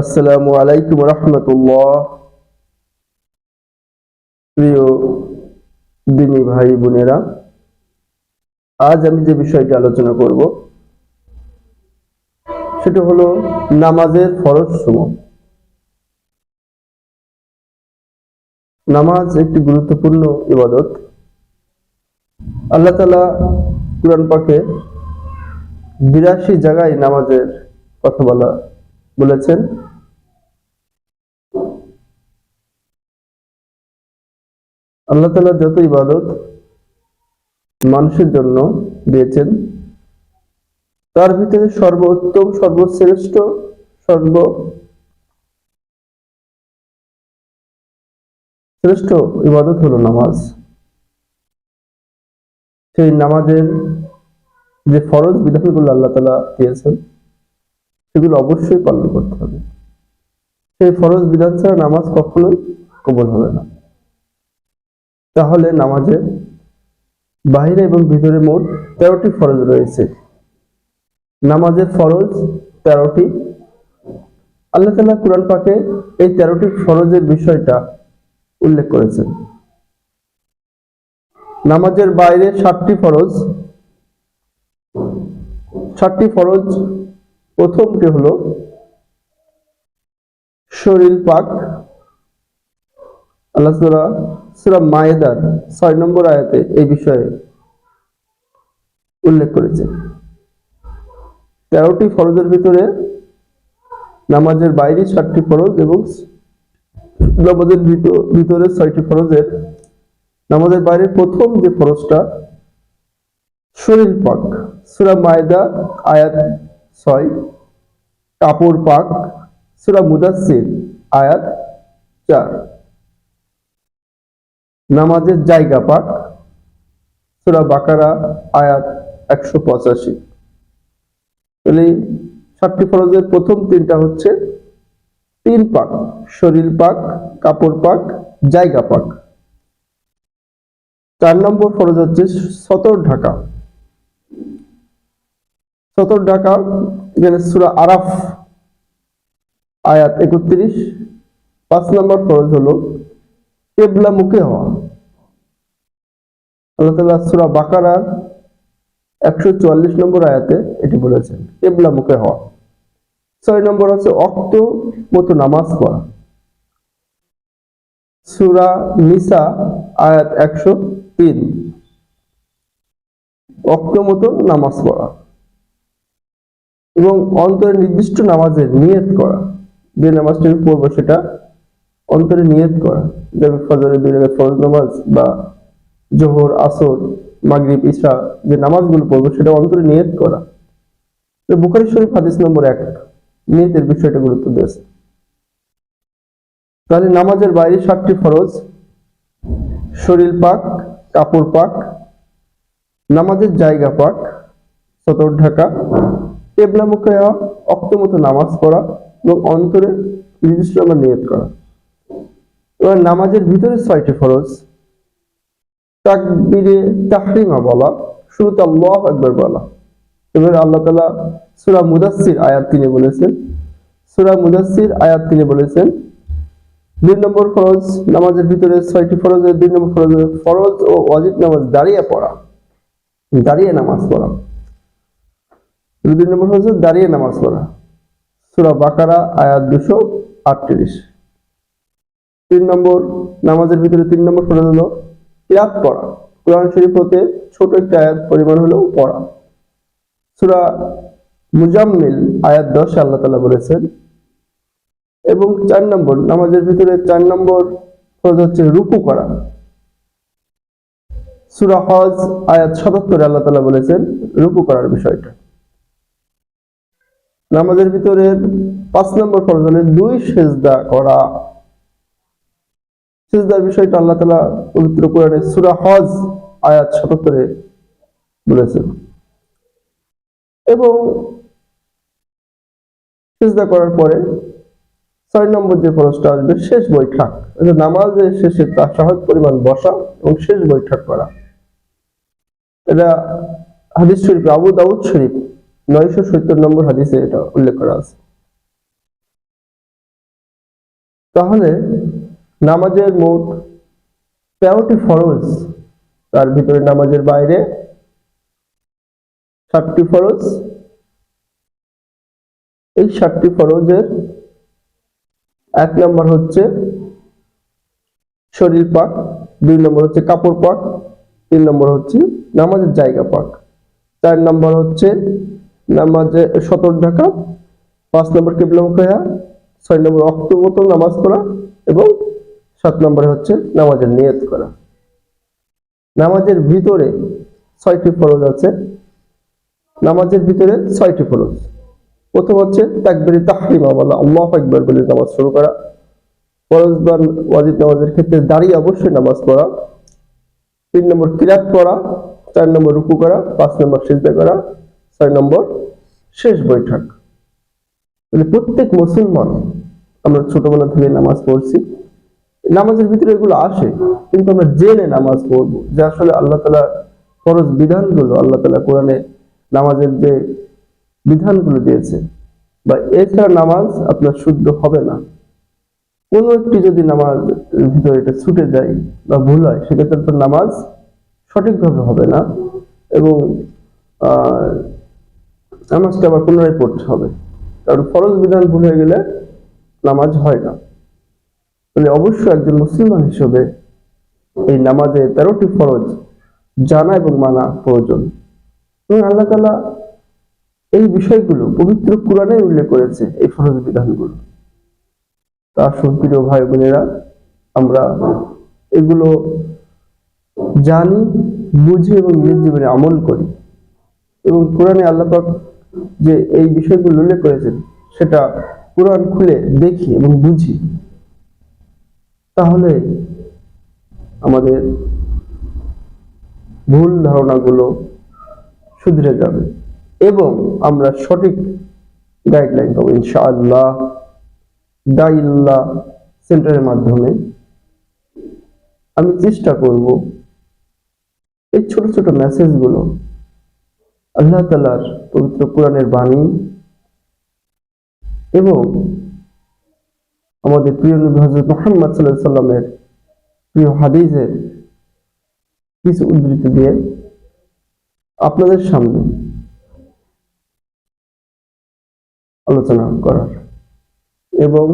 আসসালামু আলাইকুম রহমতুল্লাহ। প্রিয় দিনী ভাই বোনেরা, আজ আমি যে বিষয়টি আলোচনা করব, সেটা হলো নামাজের ফরজ সমূহ নামাজ একটি গুরুত্বপূর্ণ ইবাদত। আল্লাহ তালা কুরআন পাকে বিরাশি জায়গায় নামাজের কথা বলা, বলেছেন। আল্লাহ তালা যত ইবাদত মানুষের জন্য দিয়েছেন, তার ভিতরে সর্বোত্তম, সর্বশ্রেষ্ঠ, সর্ব শ্রেষ্ঠ ইবাদত হলো নামাজ। সেই নামাজের যে ফরজ বিধানগুলো আল্লাহ তালা দিয়েছেন, সেগুলো অবশ্যই পালন করতে হবে। সেই ফরজ বিধান ছাড়া নামাজ কখনোই কবল হবে না। তাহলে নামাজে বাহিরে এবং ভিতরে মোট তেরোটি ফরজ রয়েছে। নামাজের ফরজ তেরোটি। আল্লাহ তালা কোরআন পাকে এই তেরোটি ফরজের বিষয়টা উল্লেখ করেছেন। নামাজের বাইরে সাতটি ফরজ। সাতটি ফরজ প্রথমটি হলো শরীর পাক আল্লাহ সুরা সুরা মায়েদার ছয় নম্বর আয়াতে এই বিষয়ে উল্লেখ করেছে। তেরোটি ফরজের ভিতরে নামাজের বাইরে সাতটি ফরজ এবং নামাজের ভিতরে ছয়টি ফরজের নামাজের বাইরে প্রথম যে ফরজটা শরীর পাক, সুরা মায়দা আয়াত ছয়, কাপড় পাক, সুরা মুদাসির আয়াত চার। নামাজের জায়গা পাক। সুরা বাকারা, আয়াত একশো পঁচাশি। তাহলে সাতটি ফরজের প্রথম তিনটা হচ্ছে তিন পাক, শরীর পাক, কাপড় পাক, জায়গা পাক। চার নম্বর ফরজ হচ্ছে সতর ঢাকা। সতর ঢাকা, এখানে সুরা আরাফ, আয়াত একত্রিশ। পাঁচ নম্বর ফরজ হলো কেবলা মুখে হওয়া। আল্লাহ তালা সুরা বাকারা একশো চুয়াল্লিশ নম্বর আয়াতে এটি বলেছেন, কেবলা মুখে হওয়া। ছয় নম্বর হচ্ছে অক্ত মতো নামাজ পড়া। সুরা নিসা আয়াত একশো তিন। অক্ত মতো নামাজ পড়া। এবং অন্তরে নির্দিষ্ট নামাজের নিয়ত করা। যে নামাজটা পড়ব সেটা অন্তরে নিয়ত করা, যেমন ফজরের দুই রেখা ফরজ নামাজ বা জোহর, আসর, মাগরিব ইশা যে নামাজগুলো পড়ব সেটা অন্তরে নিয়ত করা। বুখারি শরীফ হাদিস নম্বর এক, নিয়তের বিষয়টা গুরুত্ব দিয়েছে তাহলে নামাজের বাইরে সাতটি ফরজ, শরীর পাক, কাপড় পাক, নামাজের জায়গা পাক, সতর ঢাকা মুখে হওয়া অক্তমতো নামাজ পড়া এবং অন্তরে নির্দিষ্ট আমার নিয়ত করা। এবার নামাজের ভিতরে ছয়টি ফরজ। তাকবীরে তাহরিমা বলা, শুরুতে আল্লাহ একবার বলা। এবার আল্লাহ তালা সুরা মুদাসির আয়াত তিনি বলেছেন। সুরা মুদাসির আয়াত তিনি বলেছেন, দুই নম্বর ফরজ, নামাজের ভিতরে ছয়টি ফরজের দুই নম্বর ফরজ ফরজ ও অজিব নামাজ, দাঁড়িয়ে পড়া। দাঁড়িয়ে নামাজ পড়া। দুই নম্বর ফরজ দাঁড়িয়ে নামাজ পড়া। সুরা বাকারা আয়াত দুশো আটত্রিশ। তিন নম্বর নামাজের ভিতরে তিন নম্বর ফরজ হলো কিরাত পড়া। কোরআন শরীফ হতে ছোট একটা আয়াত পরিমাণ হলেও পড়া। সুরা মুজাম্মিল আয়াত দশ আল্লাহ তালা বলেছেন, এবং চার নম্বর নামাজের ভিতরে চার নম্বর ফরজ হচ্ছে রুকু করা। সুরা হজ আয়াত সাতাত্তরে আল্লাহ তালা বলেছেন রুকু করার বিষয়টা। নামাজের ভিতরে পাঁচ নম্বর ফরজ হলে দুই সেজদা করা। সেজদার বিষয়টা আল্লাহ তালা পবিত্র কোরআনে সুরা হজ আয়াত সাতাত্তরে বলেছেন। এবং সেজদা করার পরে ছয় নম্বর যে ফরজটা আসবে, শেষ বৈঠক। নামাজের শেষে তার সহজ পরিমাণ বসা এবং শেষ বৈঠক করা। এটা হাদিস শরীফ, আবু দাউদ শরীফ নয়শো সত্তর নম্বর হাদিসে এটা উল্লেখ করা আছে। তাহলে নামাজের মোট তেরোটি ফরজ, তার ভিতরে নামাজের বাইরে সাতটি ফরজ। এই সাতটি ফরজের এক নম্বর হচ্ছে শরীর পাক, দুই নম্বর হচ্ছে কাপড় পাক, তিন নম্বর হচ্ছে নামাজের জায়গা পাক। চার নম্বর হচ্ছে নামাজে সতর ঢাকা, পাঁচ নম্বর কেবলামুখ হওয়া ছয় নম্বর মতো নামাজ পড়া এবং সাত নম্বরে হচ্ছে নামাজের নিয়ত করা। নামাজের ভিতরে ছয়টি ফরজ আছে। নামাজের ভিতরে ছয়টি ফরজ। প্রথম হচ্ছে তাকবিরি তাহরিমা বলা আল্লাহ একবার বলে নামাজ শুরু করা। ফরজ বা ওয়াজিব নামাজের ক্ষেত্রে দাঁড়িয়ে অবশ্যই নামাজ পড়া। তিন নম্বর কিরাত পড়া চার নম্বর রুকু করা, পাঁচ নম্বর সিজদা করা, ছয় নম্বর শেষ বৈঠক। প্রত্যেক মুসলমান, আমরা ছোটবেলা থেকে নামাজ পড়ছি নামাজের ভিতরে এগুলো আসে, কিন্তু আমরা জেনে নামাজ পড়ব, যে আসলে আল্লাহ তালা ফরজ বিধানগুলো, আল্লাহ তালা কোরআনে নামাজের যে বিধানগুলো দিয়েছে, বা এছাড়া নামাজ আপনার শুদ্ধ হবে না। কোনো একটি যদি নামাজ ভিতরে এটা ছুটে যায় বা ভুল হয়, সেক্ষেত্রে আপনার নামাজ সঠিকভাবে হবে না এবং নামাজটা আবার পুনরায় পড়তে হবে। কারণ ফরজ বিধান ভুল হয়ে গেলে নামাজ হয় না। তাহলে অবশ্যই একজন মুসলমান হিসেবে এই নামাজে তেরোটি ফরজ জানা এবং মানা প্রয়োজন। এবং আল্লাহ তালা এই বিষয়গুলো পবিত্র কোরআনে উল্লেখ করেছে এই ফরজ বিধানগুলো। তা সুপ্রিয় ভাই বোনেরা, আমরা এগুলো জানি, বুঝি এবং নিজের জীবনে আমল করি। এবং কোরআনে আল্লাপাক যে এই বিষয়গুলো উল্লেখ করেছেন, সেটা কোরআন খুলে দেখি এবং বুঝি। তাহলে আমাদের ভুল ধারণাগুলো শুধরে যাবে এবং আমরা সঠিক গাইডলাইন পাবো, ইনশাআল্লাহ। দাইল্লাহ সেন্টারের মাধ্যমে আমি চেষ্টা করব এই ছোট ছোট মেসেজগুলো আল্লাহ তালার পবিত্র কোরআনের বাণী এবং আমাদের প্রিয় নবী হজরত মোহাম্মদ সাল্লাহ সাল্লামের প্রিয় হাদিসের কিছু উদ্ধৃতি দিয়ে আপনাদের সামনে আলোচনা করার। এবং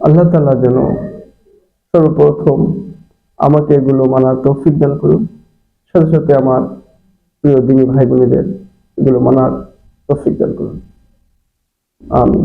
আল্লাহ তালা যেন সর্বপ্রথম আমাকে এগুলো মানার তৌফিক দান করুন। সাথে সাথে আমার প্রিয় দিনী ভাই বোনেদের এগুলো মানার তৌফিক দান করুন। আমিন।